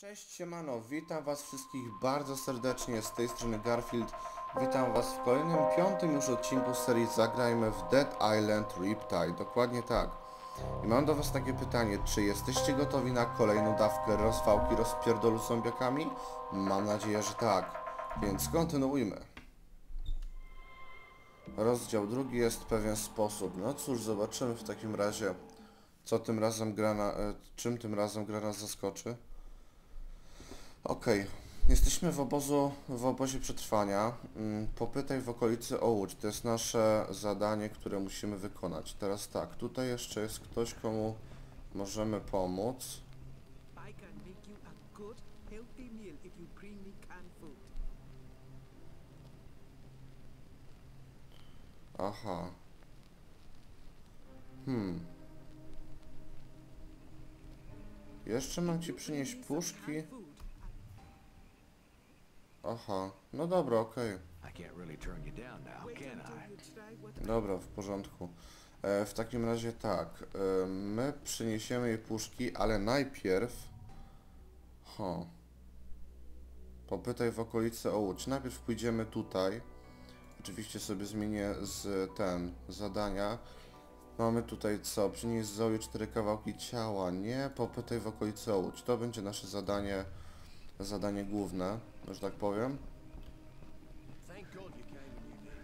Cześć siemano, witam was wszystkich bardzo serdecznie z tej strony Garfield. Witam was w kolejnym, piątym już odcinku serii Zagrajmy w Dead Island Riptide. Dokładnie tak. I mam do was takie pytanie, czy jesteście gotowi na kolejną dawkę rozwałki rozpierdolu zombiakami? Mam nadzieję, że tak. Więc kontynuujmy. Rozdział drugi jest pewien sposób. No cóż, zobaczymy w takim razie, co tym razem gra na, e, czym tym razem gra nas zaskoczy. Okej, jesteśmy w obozu, w obozie przetrwania. Mm, Popytaj w okolicy o łódź. To jest nasze zadanie, które musimy wykonać. Teraz tak, tutaj jeszcze jest ktoś, komu możemy pomóc. Aha. Hmm. Jeszcze mam ci przynieść puszki. Aha. No dobra, okej. What Dobra, w porządku. E, w takim razie tak. E, my przyniesiemy jej puszki, ale najpierw... Ho. Popytaj w okolicy o łódź. Najpierw pójdziemy tutaj. Oczywiście sobie zmienię z ten zadania. Mamy tutaj co? Przynieś Zoe cztery kawałki ciała. Nie, popytaj w okolicy o łódź. To będzie nasze zadanie, zadanie główne, że tak powiem.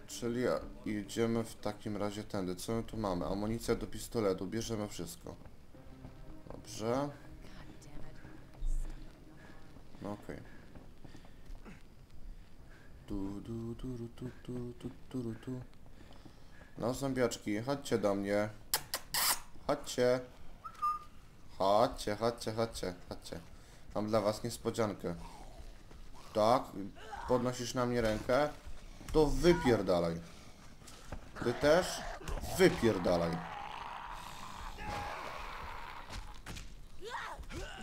Czyli idziemy w takim razie tędy. Co my tu mamy? Amunicja do pistoletu. Bierzemy wszystko. Dobrze. No okej. Tu. No zombiaczki, chodźcie do mnie. Chodźcie. Chodźcie, chodźcie, chodźcie, chodźcie. Mam dla was niespodziankę. Tak, podnosisz na mnie rękę, to wypierdalaj. Ty też? Wypierdalaj.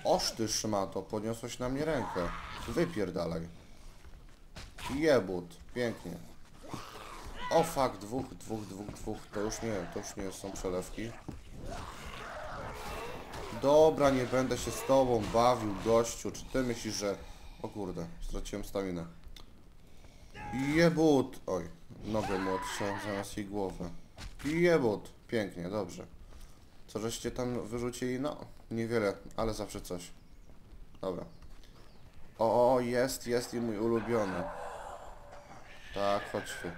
Oż ty szmato, podniosłeś na mnie rękę. Wypierdalaj. Jebut, pięknie. O fuck, dwóch, dwóch, dwóch, dwóch. To już nie, to już nie są przelewki. Dobra, nie będę się z tobą bawił, gościu. Czy ty myślisz, że... O kurde, straciłem staminę. Jebut! Oj, nogę mu odciąłem zamiast jej głowę. Jebut! Pięknie, dobrze. Co żeście tam wyrzucili? No, niewiele, ale zawsze coś. Dobra. O, o, jest, jest i mój ulubiony. Tak, chodź tu.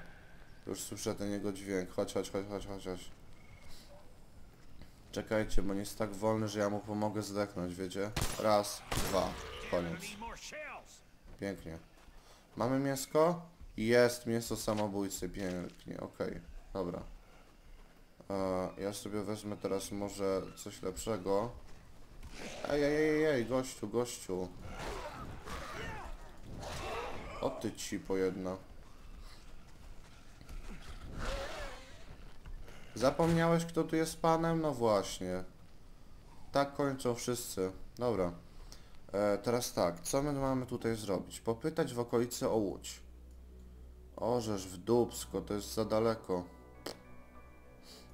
Już słyszę ten jego dźwięk. Chodź, chodź, chodź, chodź, chodź, chodź. Czekajcie, bo nie jest tak wolny, że ja mu pomogę zdechnąć, wiecie? Raz, dwa, koniec. Pięknie. Mamy mięsko? Jest mięso samobójcy, pięknie, okej, dobra. E, ja sobie wezmę teraz może coś lepszego. Ej, ej, ej, ej, gościu, gościu. O ty ci po jedna. Zapomniałeś kto tu jest panem? No właśnie. Tak kończą wszyscy. Dobra. E, teraz tak, co my mamy tutaj zrobić? Popytać w okolicy o łódź. Orzesz w Dubsko, to jest za daleko.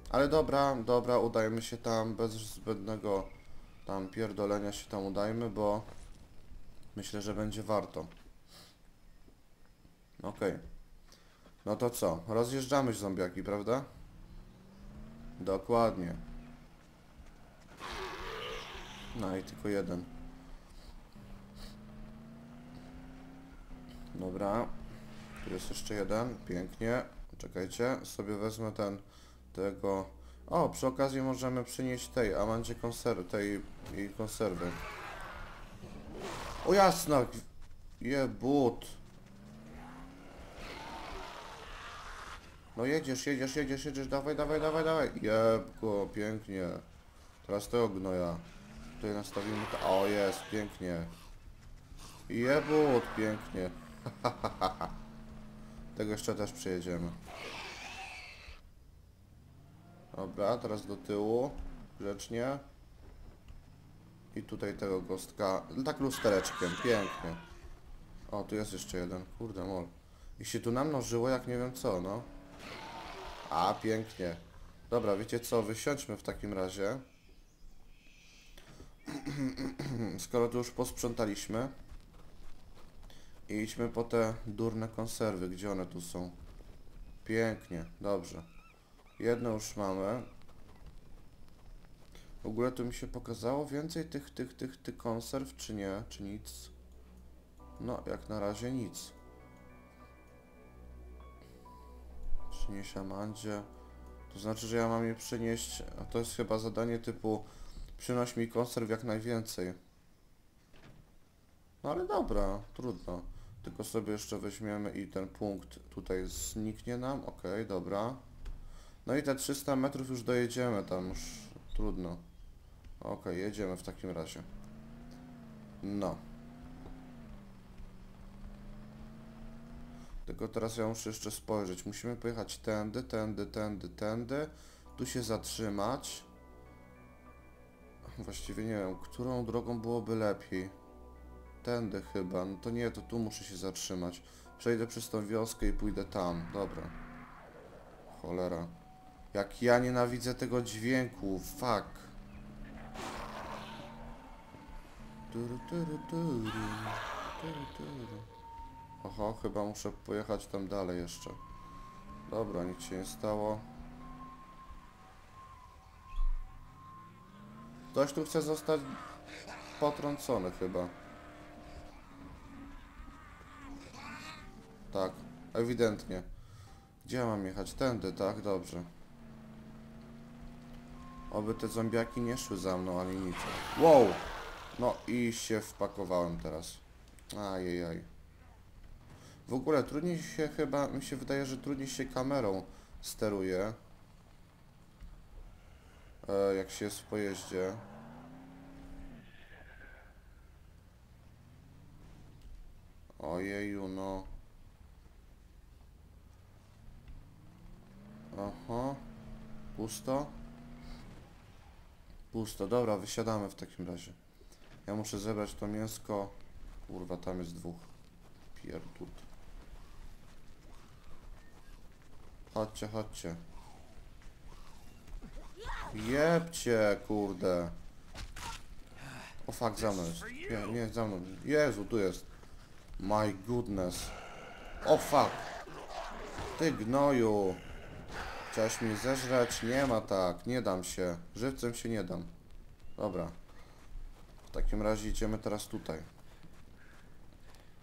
Ale dobra, dobra, udajmy się tam bez zbędnego tam pierdolenia się tam udajmy, bo myślę, że będzie warto. Okej. No to co? Rozjeżdżamy zombiaki, prawda? Dokładnie. No i tylko jeden. Dobra. Tu jest jeszcze jeden. Pięknie. Czekajcie. Sobie wezmę ten... Tego... O, przy okazji możemy przynieść tej Amandzie konserwy, tej jej konserwy. O jasna! Jebut! No jedziesz, jedziesz, jedziesz, jedziesz, dawaj, dawaj, dawaj, dawaj. Jeb pięknie. Teraz tego gnoja. Tutaj nastawimy. O, jest, pięknie. Jebut, pięknie. Tego jeszcze też przejedziemy. Dobra, teraz do tyłu. Grzecznie. I tutaj tego gostka. Tak lustereczkiem, pięknie. O, tu jest jeszcze jeden. Kurde mol. I się tu namnożyło jak nie wiem co, no. A, pięknie. Dobra, wiecie co, wysiądźmy w takim razie. skoro tu już posprzątaliśmy, idźmy po te durne konserwy. Gdzie one tu są? Pięknie, dobrze. Jedno już mamy. W ogóle tu mi się pokazało więcej tych, tych, tych, tych konserw, czy nie? Czy nic? No, jak na razie nic. Przynieś Amandzie. To znaczy, że ja mam je przynieść, a to jest chyba zadanie typu przynoś mi konserw jak najwięcej. No ale dobra, trudno. Tylko sobie jeszcze weźmiemy i ten punkt tutaj zniknie nam. Okej, dobra. No i te 300 metrów już dojedziemy tam, już trudno. Okej, jedziemy w takim razie. No. Tylko teraz ja muszę jeszcze spojrzeć. Musimy pojechać tędy, tędy, tędy, tędy. Tu się zatrzymać. Właściwie nie wiem, którą drogą byłoby lepiej. Tędy chyba. No to nie, to tu muszę się zatrzymać. Przejdę przez tą wioskę i pójdę tam. Dobra. Cholera. Jak ja nienawidzę tego dźwięku. Fuck. Turu, turu, turu. Turu, turu. Oho, chyba muszę pojechać tam dalej jeszcze. Dobra, nic się nie stało. Ktoś tu chce zostać potrącony chyba. Tak, ewidentnie. Gdzie ja mam jechać? Tędy, tak? Dobrze. Oby te zombiaki nie szły za mną, ani nic. Wow! No i się wpakowałem teraz. Ajajaj. W ogóle trudniej się chyba, mi się wydaje, że trudniej się kamerą steruje. E, jak się jest w pojeździe. Ojeju, no. Aha. Pusto? Pusto. Dobra, wysiadamy w takim razie. Ja muszę zebrać to mięsko. Kurwa, tam jest dwóch. Pierdut. Chodźcie, chodźcie. Jebcie, kurde. O fuck, za mną jest. Nie, nie, za mną. Jezu, tu jest. My goodness. O fuck. Ty gnoju. Chciałeś mnie zeżreć? Nie ma tak, nie dam się. Żywcem się nie dam. Dobra. W takim razie idziemy teraz tutaj.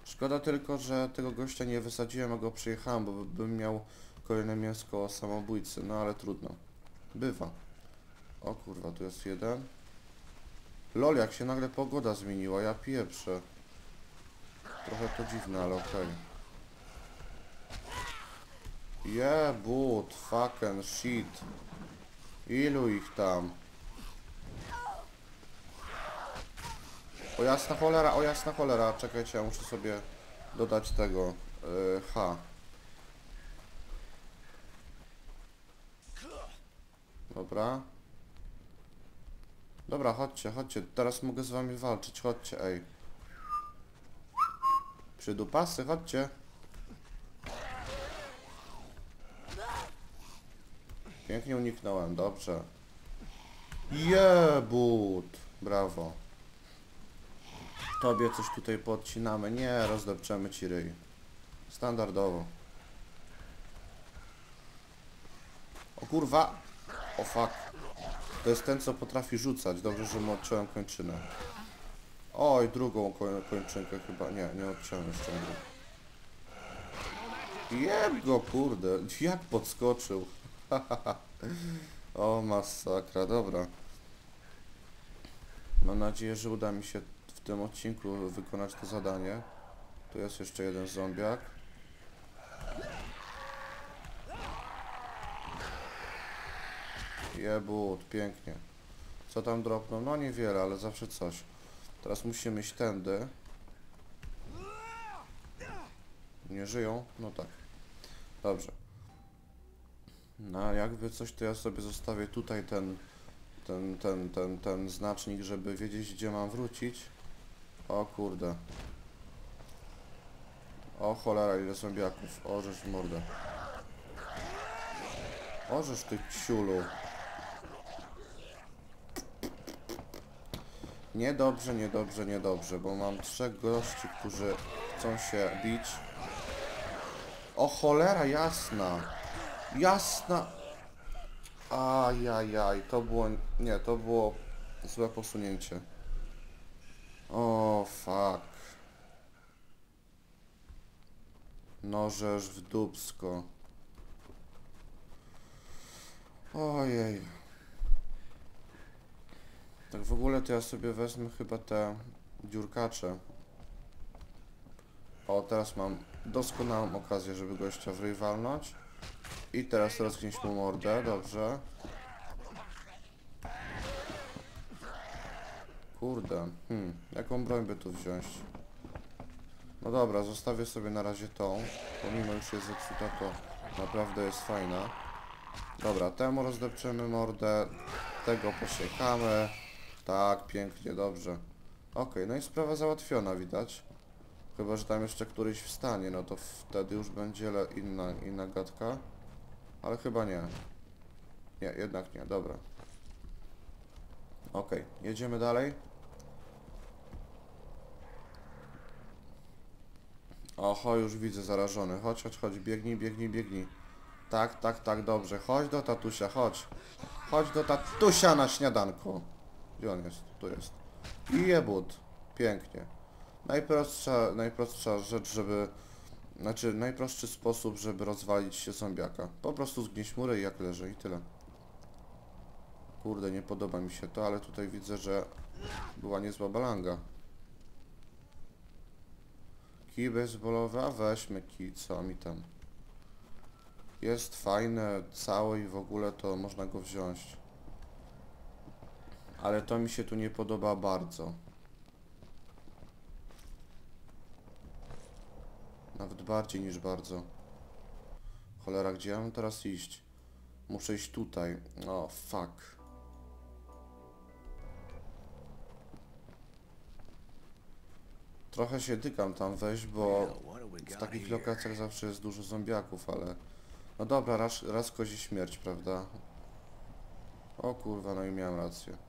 Szkoda tylko, że tego gościa nie wysadziłem, a go przyjechałem, bo by- bym miał kolejne mięsko samobójcy. No ale trudno. Bywa. O kurwa, tu jest jeden. Lol, jak się nagle pogoda zmieniła, ja pieprzę. Trochę to dziwne, ale okej. Yeah, but, fucking shit. Ilu ich tam? O jasna cholera, o jasna cholera. Czekajcie, ja muszę sobie dodać tego. Yy, H. Dobra. Dobra, chodźcie, chodźcie. Teraz mogę z wami walczyć. Chodźcie, ej. Przydupasy, chodźcie. Pięknie uniknąłem, dobrze. Jebut! Brawo. Tobie coś tutaj podcinamy. Nie, rozdepczemy ci ryj. Standardowo. O kurwa! O fuck. To jest ten, co potrafi rzucać. Dobrze, że mu odciąłem kończynę. Oj, drugą koń, kończynkę chyba. Nie, nie odciąłem jeszcze. Jeb go, kurde. Jak podskoczył. o, masakra, dobra. Mam nadzieję, że uda mi się w tym odcinku wykonać to zadanie. Tu jest jeszcze jeden zombiak. Jebut, pięknie. Co tam dropną? No niewiele, ale zawsze coś. Teraz musimy iść tędy. Nie żyją? No tak. Dobrze. No jakby coś, to ja sobie zostawię tutaj ten, ten, ten, ten, ten znacznik, żeby wiedzieć, gdzie mam wrócić. O kurde. O cholera, ile zombiaków. Orzesz mordę. Orzesz ty ciulu. Niedobrze, niedobrze, niedobrze, bo mam trzech gości, którzy chcą się bić. O cholera jasna! Jasna! Ajajaj, to było... Nie, to było złe posunięcie. O, fuck. Nożesz w dubsko. Ojej. Tak w ogóle to ja sobie wezmę chyba te dziurkacze. O, teraz mam doskonałą okazję, żeby gościa w ryj walnąć. I teraz rozgnieść mu mordę, dobrze. Kurde, hmm, jaką broń by tu wziąć? No dobra, zostawię sobie na razie tą. Pomimo już jest zepsuta, to naprawdę jest fajna. Dobra, temu rozdepczemy mordę, tego posiekamy. Tak, pięknie, dobrze. Okej, no i sprawa załatwiona, widać. Chyba, że tam jeszcze któryś wstanie, no to wtedy już będzie inna, inna gadka. Ale chyba nie. Nie, jednak nie, dobra. Okej, jedziemy dalej. Oho, już widzę zarażony. Chodź, chodź, chodź, biegnij, biegnij, biegnij. Tak, tak, tak, dobrze. Chodź do tatusia, chodź. Chodź do tatusia na śniadanko. Gdzie on jest? Tu jest. I jebut. Pięknie. Najprostsza, najprostsza rzecz, żeby... Znaczy, najprostszy sposób, żeby rozwalić się zombiaka. Po prostu zgnieść mury i jak leży i tyle. Kurde, nie podoba mi się to, ale tutaj widzę, że była niezła balanga. Kij baseballowy, a weźmy kij, co mi tam. Jest fajne, całe i w ogóle to można go wziąć. Ale to mi się tu nie podoba bardzo. Nawet bardziej niż bardzo. Cholera, gdzie ja mam teraz iść? Muszę iść tutaj. O, fuck. Trochę się tykam tam wejść, bo w takich lokacjach zawsze jest dużo zombiaków, ale... No dobra, raz, raz kozi śmierć, prawda? O kurwa, no i miałem rację.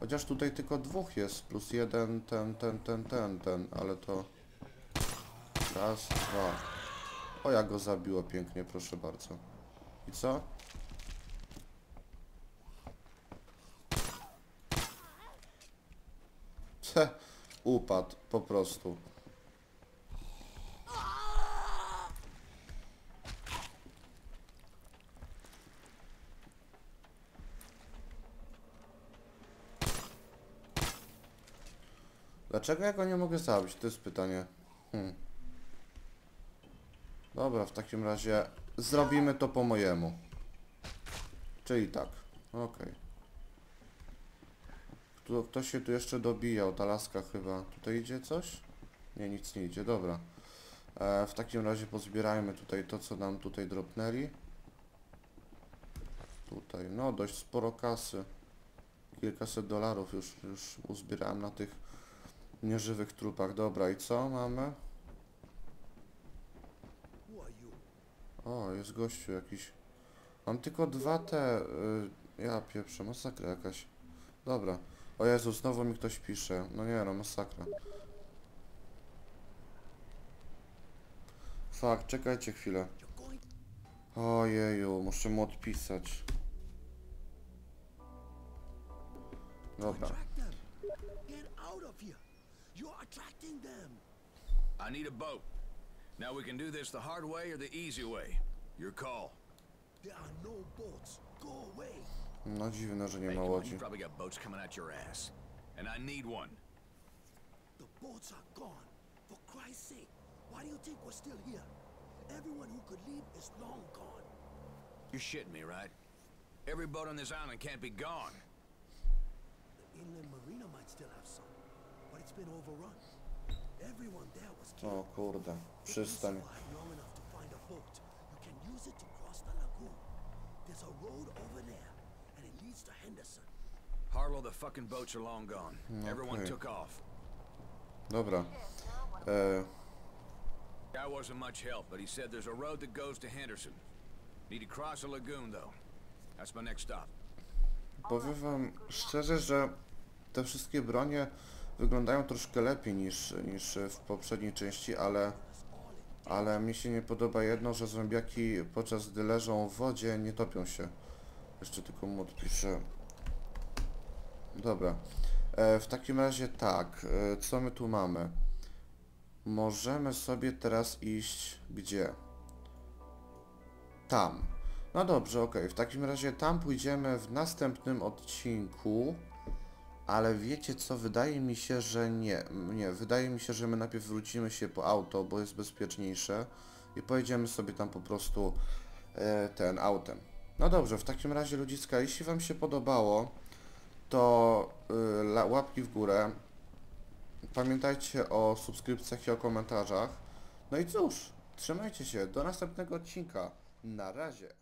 Chociaż tutaj tylko dwóch jest, plus jeden, ten, ten, ten, ten, ten, ale to... Raz, dwa. O, jak go zabiło pięknie, proszę bardzo. I co? Cze, upadł, po prostu. Dlaczego ja go nie mogę zabić? To jest pytanie. Hmm. Dobra, w takim razie zrobimy to po mojemu. Czyli tak. Okej. Kto, kto się tu jeszcze dobijał? Ta laska chyba. Tutaj idzie coś? Nie, nic nie idzie. Dobra. E, w takim razie pozbierajmy tutaj to, co nam tutaj dropnęli. Tutaj, no dość sporo kasy. Kilkaset dolarów już, już uzbierałem na tych nieżywych trupach. Dobra, i co mamy? O, jest gościu jakiś. Mam tylko dwa te... Y, ja pieprzę, masakra jakaś. Dobra. O Jezu, znowu mi ktoś pisze. No nie no, masakra. Fak, czekajcie chwilę. Ojeju, muszę mu odpisać. Dobra. You're attracting them. I need a boat. Now we can do this the hard way or the easy way. Your call. There are no boats. Go away. No dziwne, że nie Hey, ma come on, łodzi. you probably got boats coming out your ass. And I need one. The boats are gone. For Christ's sake, why do you think we're still here? Everyone who could leave is long gone. You're shitting me, right? Every boat on this island can't be gone. The inland marina might still have some, O killed. Oh, kurde, If you przystań. survive long enough to find a boat, you can use it to cross the lagoon. There's a road over there, and it leads to Henderson. Harlow, the fucking boats are long gone. Mm, Everyone took off. Dobra. E, Guy wasn't much help, but he said there's a road that goes to Henderson. Need to cross a lagoon, though. That's my next stop. powiem wam szczerze, że te wszystkie bronie wyglądają troszkę lepiej niż, niż w poprzedniej części, ale, ale mi się nie podoba jedno, że zombiaki podczas gdy leżą w wodzie nie topią się. Jeszcze tylko mu odpiszę. Dobra. E, w takim razie tak, e, co my tu mamy? Możemy sobie teraz iść gdzie? Tam. No dobrze, okej. W takim razie tam pójdziemy w następnym odcinku. Ale wiecie co? Wydaje mi się, że nie. Nie, wydaje mi się, że my najpierw wrócimy się po auto, bo jest bezpieczniejsze. I pojedziemy sobie tam po prostu e, ten autem. No dobrze, w takim razie ludziska, jeśli Wam się podobało, to y, łapki w górę. Pamiętajcie o subskrypcjach i o komentarzach. No i cóż, trzymajcie się, do następnego odcinka. Na razie.